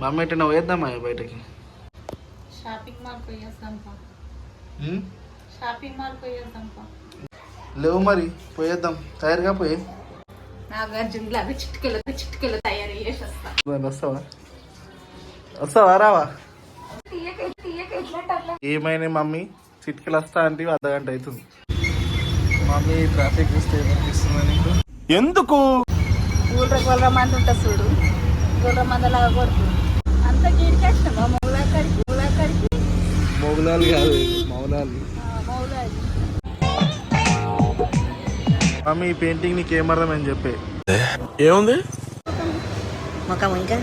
Mummy ఎట్టైనా పోయేద్దామా బయటకి? షాపింగ్ మాల్ పోయేస్తాం? షాపింగ్ మాల్ పోయేస్తాం లేవు మరి పోయేద్దాం. తయారుగా పోయి. నాగార్జున లాగా చిట్కలు చిట్కలు తయారు చేసి వస్తా దాన్ని వస్తావా? వస్తావా? రావా? ఏమైనా మమ్మీ? చిట్కలు వస్తా అంటే అర్ధ గంట అవుతుంది. మమ్మీ ట్రాఫిక్ చూస్తే ఏమనిపిస్తుందా నీకు? ఎందుకు? గొర్రె మంది ఉంటుంది చూడు. గొర్రె మందలాగా కొడుతుంది. మొగలాలు కాదు మౌలాలు. మమ్మీ ఈ పెయింటింగ్ నీకు ఏమర్థమని చెప్పే. ఏముంది? ముఖం ఇంకా?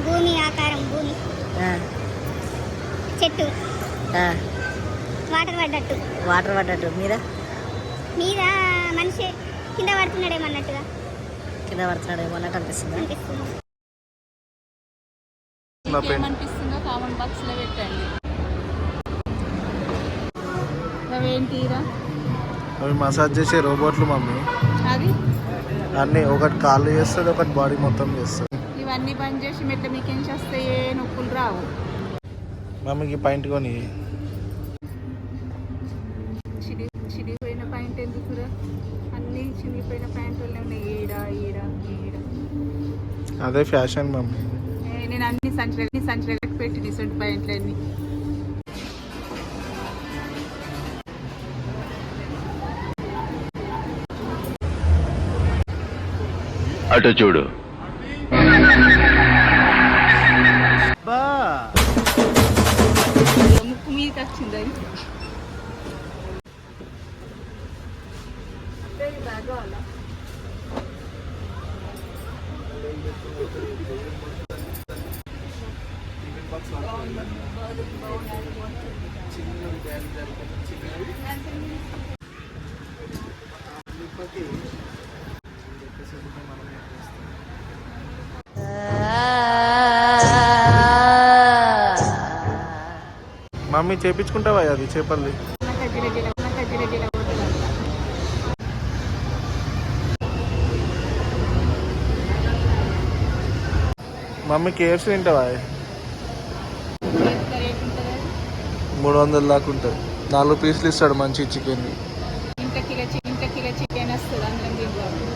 భూమి ఆకారం భూమి. ఆ, చెట్టు. ఆ, వాటర్ పడ్డట్టు. వాటర్ పడ్డట్టు. మీద? మీద మనిషి కింద పడుతున్నాడేమన్నట్టుగా కింద పడుతున్నాడు ఏమో అన్నట్టు అనిపిస్తుంది. ఏమనిపిస్తుందో కామెంట్ బాక్స్లో పెట్టండి అవేంటిరా అవి మసాజ్ చేసే రోబోట్లు మమ్మీ. అది అన్నీ ఒకటి కాళ్ళు చేస్తుంది ఒకటి బాడీ మొత్తం చేస్తుంది. ఇవన్నీ బంద్ చేసి మెట్ల మీకేం చేస్తే ఏ నొప్పులు రావు. మమ్మీకి పాయింట్ కొని. చిడి చిడిపోయిన ప్యాంట్ ఎందుకురా అన్ని చినిగిపోయిన ప్యాంట్లు ఉన్నాయి. ఈడ ఈడ ఈడ అదే ఫ్యాషన్ మమ్మీ. ఏ, నేను అన్ని సంచులు సంచులకు పెట్టి డిసెంట్ ప్యాంట్లు అన్ని. అటు చూడు. బా. ముక్కు మీదకి వచ్చింది అది. మమ్మీ చేపించుకుంటావా అది చేపల్లి మమ్మీ కేఎఫ్సీ తింటావా? మూడు వందల దాకా ఉంటుంది. నాలుగు పీసులు ఇస్తాడు మంచి చికెన్ చికెన్ వస్తుంది